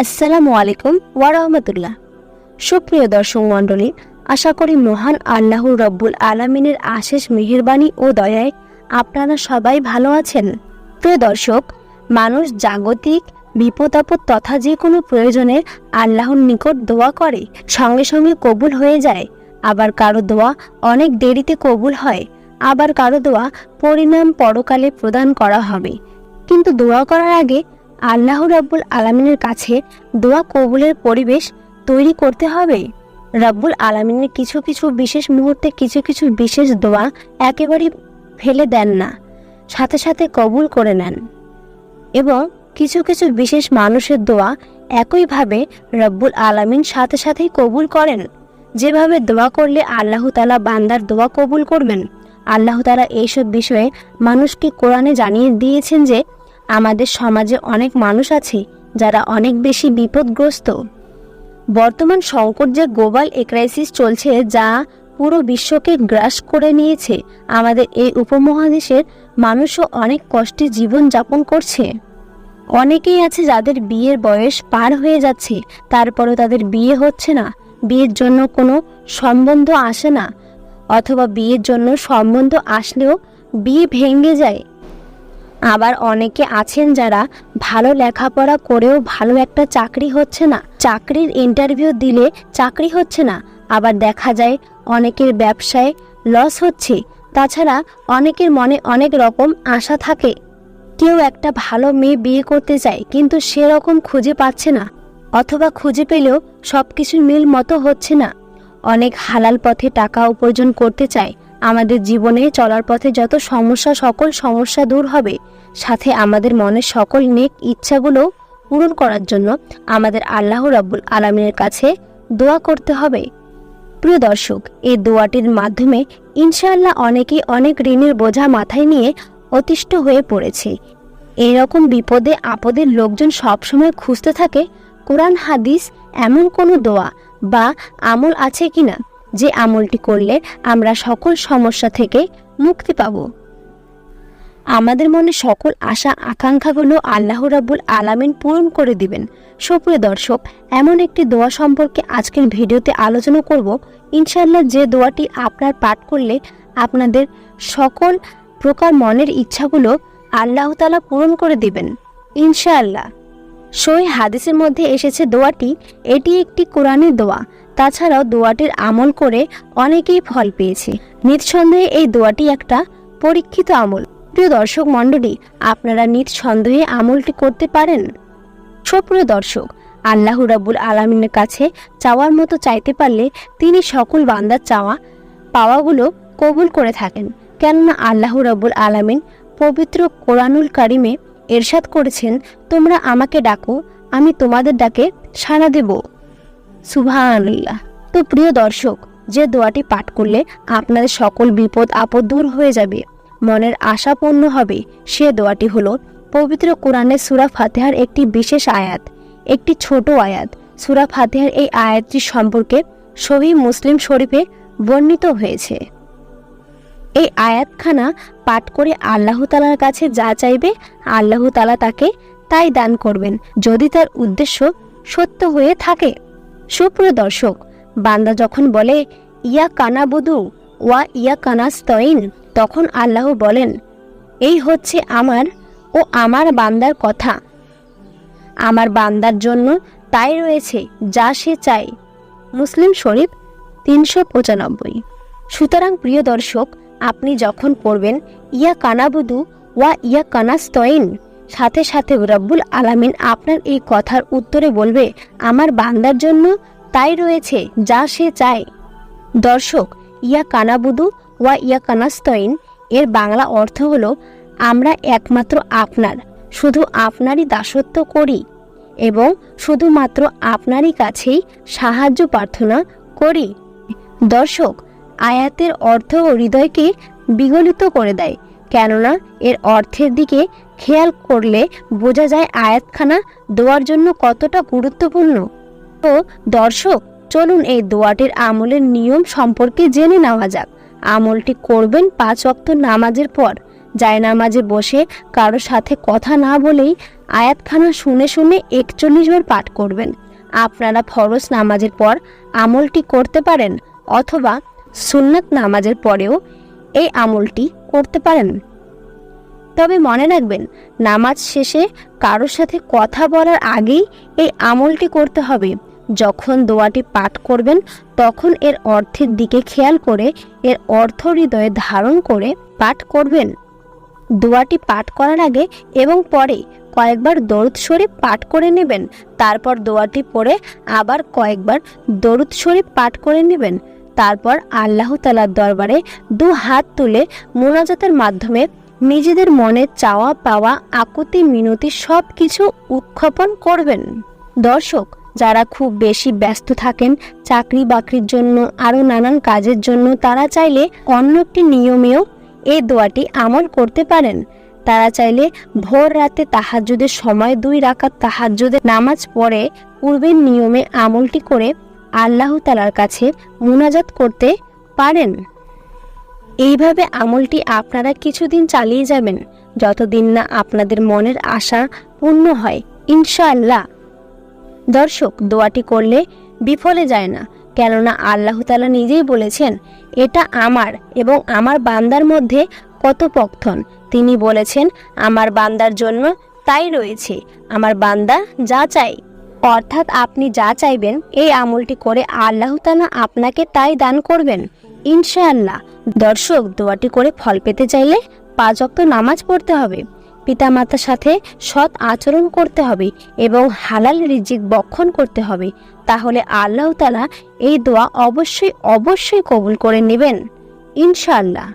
আসসালামু আলাইকুম ওয়ারহমতুল্লাহ সুপ্রিয় দর্শক মণ্ডলী, আশা করি মহান আল্লাহ রব্বুল আলমিনের আশেষ মেহেরবানি ও দয়ায় আপনারা সবাই ভালো আছেন। প্রিয় দর্শক, মানুষ জাগতিক বিপদ আপদ তথা যে কোনো প্রয়োজনে আল্লাহর নিকট দোয়া করে, সঙ্গে সঙ্গে কবুল হয়ে যায়। আবার কারও দোয়া অনেক দেরিতে কবুল হয়, আবার কারও দোয়া পরিণাম পরকালে প্রদান করা হবে। কিন্তু দোয়া করার আগে আল্লাহ রাব্বুল আলামিনের কাছে দোয়া কবুলের পরিবেশ তৈরি করতে হবে। রাব্বুল আলামিনের কিছু কিছু বিশেষ মুহূর্তে কিছু কিছু বিশেষ দোয়া একেবারে ফেলে দেন না। সাথে সাথে কবুল করে নেন। এবং কিছু কিছু বিশেষ মানুষের দোয়া একইভাবে রব্বুল আলামিন সাথে সাথেই কবুল করেন। যেভাবে দোয়া করলে আল্লাহ তালা বান্দার দোয়া কবুল করবেন। আল্লাহ তালা এইসব বিষয়ে মানুষকে কোরআনে জানিয়ে দিয়েছেন যে আমাদের সমাজে অনেক মানুষ আছে যারা অনেক বেশি বিপদগ্রস্ত। বর্তমান সংকট যে গ্লোবাল ক্রাইসিস চলছে যা পুরো বিশ্বকে গ্রাস করে নিয়েছে, আমাদের এই উপমহাদেশের মানুষও অনেক কষ্টে জীবন যাপন করছে। অনেকেই আছে যাদের বিয়ের বয়স পার হয়ে যাচ্ছে, তারপরেও তাদের বিয়ে হচ্ছে না, বিয়ের জন্য কোনো সম্বন্ধ আসে না, অথবা বিয়ের জন্য সম্বন্ধ আসলেও বিয়ে ভেঙে যায়। আবার অনেকে আছেন যারা ভালো লেখাপড়া করেও ভালো একটা চাকরি হচ্ছে না। চাকরির ইন্টারভিউ দিলে চাকরি হচ্ছে না। আবার দেখা যায় অনেকের ব্যবসায় লস হচ্ছে। তাছাড়া অনেকের মনে অনেক রকম আশা থাকে। কেউ একটা ভালো মেয়ে বিয়ে করতে চায়, কিন্তু সেরকম খুঁজে পাচ্ছে না। অথবা খুঁজে পেলেও সব কিছু মিল মতো হচ্ছে না। অনেক হালাল পথে টাকা উপার্জন করতে চায়। আমাদের জীবনে চলার পথে যত সমস্যা সকল সমস্যা দূর হবে, সাথে আমাদের মনের সকল নেক ইচ্ছাগুলো পূরণ করার জন্য আমাদের আল্লাহ রাব্বুল আলমিনের কাছে দোয়া করতে হবে। প্রিয় দর্শক, এই দোয়াটির মাধ্যমে ইনশাআল্লাহ অনেকেই অনেক ঋণের বোঝা মাথায় নিয়ে অতিষ্ঠ হয়ে পড়েছে। এরকম বিপদে আপদের লোকজন সবসময় খুঁজতে থাকে, কোরআন, হাদিস এমন কোনো দোয়া বা আমল আছে কিনা? যে আমলটি করলে আমরা সকল সমস্যা থেকে মুক্তি পাব। আমাদের মনে সকল আশা, আকাঙ্ক্ষাগুলো আল্লাহ রাব্বুল আলামিন পূরণ করে দিবেন। সুপ্রিয় দর্শক, এমন একটি দোয়া সম্পর্কে আজকের ভিডিওতে আলোচনা করব। ইনশাল্লাহ যে দোয়াটি আপনার পাঠ করলে আপনাদের সকল প্রকার মনের ইচ্ছাগুলো আল্লাহ তালা পূরণ করে দিবেন। ইনশাআল্লাহ। সই হাদিসের মধ্যে এসেছে দোয়াটি, এটি একটি কোরআনের দোয়া। তাছাড়াও দোয়াটির আমল করে অনেকেই ফল পেয়েছে। নিঃসন্দেহে এই দোয়াটি একটা পরীক্ষিত আমল। প্রিয় দর্শক মণ্ডলী, আপনারা নিঃসন্দেহে আমলটি করতে পারেন? সুপ্রিয় দর্শক, আল্লাহ রাব্বুল আলমিনের কাছে চাওয়ার মতো চাইতে পারলে তিনি সকল বান্দার চাওয়া পাওয়াগুলো কবুল করে থাকেন। কেননা আল্লাহ রাব্বুল আলামিন পবিত্র কোরআনুল কারিমে এরশাদ করেছেন, তোমরা আমাকে ডাকো, আমি তোমাদের ডাকে সাড়া দেব। সুবহানাল্লাহ। তো প্রিয় দর্শক, যে দোয়াটি পাঠ করলে আপনাদের সকল বিপদ, আপদ দূর হয়ে যাবে। মনের আশা পূর্ণ হবে। সে দোয়াটি হল পবিত্র কোরআনের সুরা ফাতেহার একটি বিশেষ আয়াত, একটি ছোট আয়াত। সুরা ফাতেহার এই আয়াতটি সম্পর্কে সহি মুসলিম শরীফে বর্ণিত হয়েছে। এই আয়াতখানা পাঠ করে আল্লাহ তালার কাছে যা চাইবে, আল্লাহ তালা তাকে তাই দান করবেন। যদি তার উদ্দেশ্য সত্য হয়ে থাকে সুপ্রিয় দর্শক, বান্দা যখন বলে, ইয়া কানা ওয়া ইয়া কানাস্তইন তখন আল্লাহ বলেন, এই হচ্ছে আমার ও আমার বান্দার কথা। আমার বান্দার জন্য তাই রয়েছে যা সে চায়। মুসলিম শরীফ তিনশো পঁচানব্বই। সুতরাং প্রিয় দর্শক, আপনি যখন পড়বেন, ইয়া কানাবুদু ওয়া ইয়া কানাস্তইন সাথে সাথে রব্বুল আলামিন আপনার এই কথার উত্তরে বলবে, আমার বান্দার জন্য তাই রয়েছে যা সে চায়। দর্শক, ইয়া কানাবুদু ওয়া ইয়া কানাস্তইন, এর বাংলা অর্থ হলো, আমরা একমাত্র আপনার, শুধু আপনারই দাসত্ব করি এবং শুধুমাত্র আপনারই কাছেই সাহায্য প্রার্থনা করি। দর্শক, আয়াতের অর্থ ও হৃদয়কে বিগলিত করে দেয়, কেননা এর অর্থের দিকে খেয়াল করলে বোঝা যায় আয়াতখানা দোয়ার জন্য কতটা গুরুত্বপূর্ণ। তো দর্শক, চলুন এই দোয়াটির আমলের নিয়ম সম্পর্কে জেনে নেওয়া যাক। আমলটি করবেন পাঁচ অক্ত নামাজের পর। জায়নামাজে বসে কারও সাথে কথা না বলেই আয়াতখানা শুনে শুনে একচল্লিশ বার পাঠ করবেন। আপনারা ফরজ নামাজের পর আমলটি করতে পারেন অথবা সুন্নাত নামাজের পরেও এই আমলটি করতে পারেন। তবে মনে রাখবেন, নামাজ শেষে কারোর সাথে কথা বলার আগেই এই আমলটি করতে হবে। যখন দোয়াটি পাঠ করবেন, তখন এর অর্থের দিকে খেয়াল করে, এর অর্থ হৃদয়ে ধারণ করে পাঠ করবেন। দোয়াটি পাঠ করার আগে এবং পরে কয়েকবার দরুদ শরীফ পাঠ করে নেবেন, তারপর দোয়াটি পড়ে আবার কয়েকবার দরুদ শরীফ পাঠ করে নেবেন। তারপর আল্লাহ তালার দরবারে দু হাত তুলে মোনাজাতের মাধ্যমে নিজেদের মনে চাওয়া পাওয়া, আকুতি, মিনতি সব কিছু উৎক্ষেপণ করবেন। দর্শক, যারা খুব বেশি ব্যস্ত থাকেন চাকরি বাকরির জন্য, আরও নানান কাজের জন্য, তারা চাইলে অন্য একটি নিয়মেও এই দোয়াটি আমল করতে পারেন। তারা চাইলে ভোর রাতে তাহাজ্জুদের সময় দুই রাকাত তাহাজ্জুদের নামাজ পড়ে পূর্বের নিয়মে আমলটি করে আল্লাহ তালার কাছে মুনাজাত করতে পারেন। এইভাবে আমলটি আপনারা কিছুদিন চালিয়ে যাবেন, যতদিন না আপনাদের মনের আশা পূর্ণ হয়, ইনশাআল্লাহ। দর্শক, দোয়াটি করলে বিফলে যায় না, কেননা আল্লাহ তালা নিজেই বলেছেন, এটা আমার এবং আমার বান্দার মধ্যে কথোপকথন তিনি বলেছেন, আমার বান্দার জন্য তাই রয়েছে, আমার বান্দা যা চাই অর্থাৎ আপনি যা চাইবেন, এই আমলটি করে আল্লাহ তালা আপনাকে তাই দান করবেন, ইনশাআল্লাহ। দর্শক দোয়াটি করে ফল পেতে চাইলে পাঁচ অক্ত নামাজ পড়তে হবে। পিতামাতার সাথে সৎ আচরণ করতে হবে এবং হালাল রিজিক বক্ষণ করতে হবে। তাহলে আল্লাহতালা এই দোয়া অবশ্যই অবশ্যই কবুল করে নেবেন। ইনশাআল্লাহ।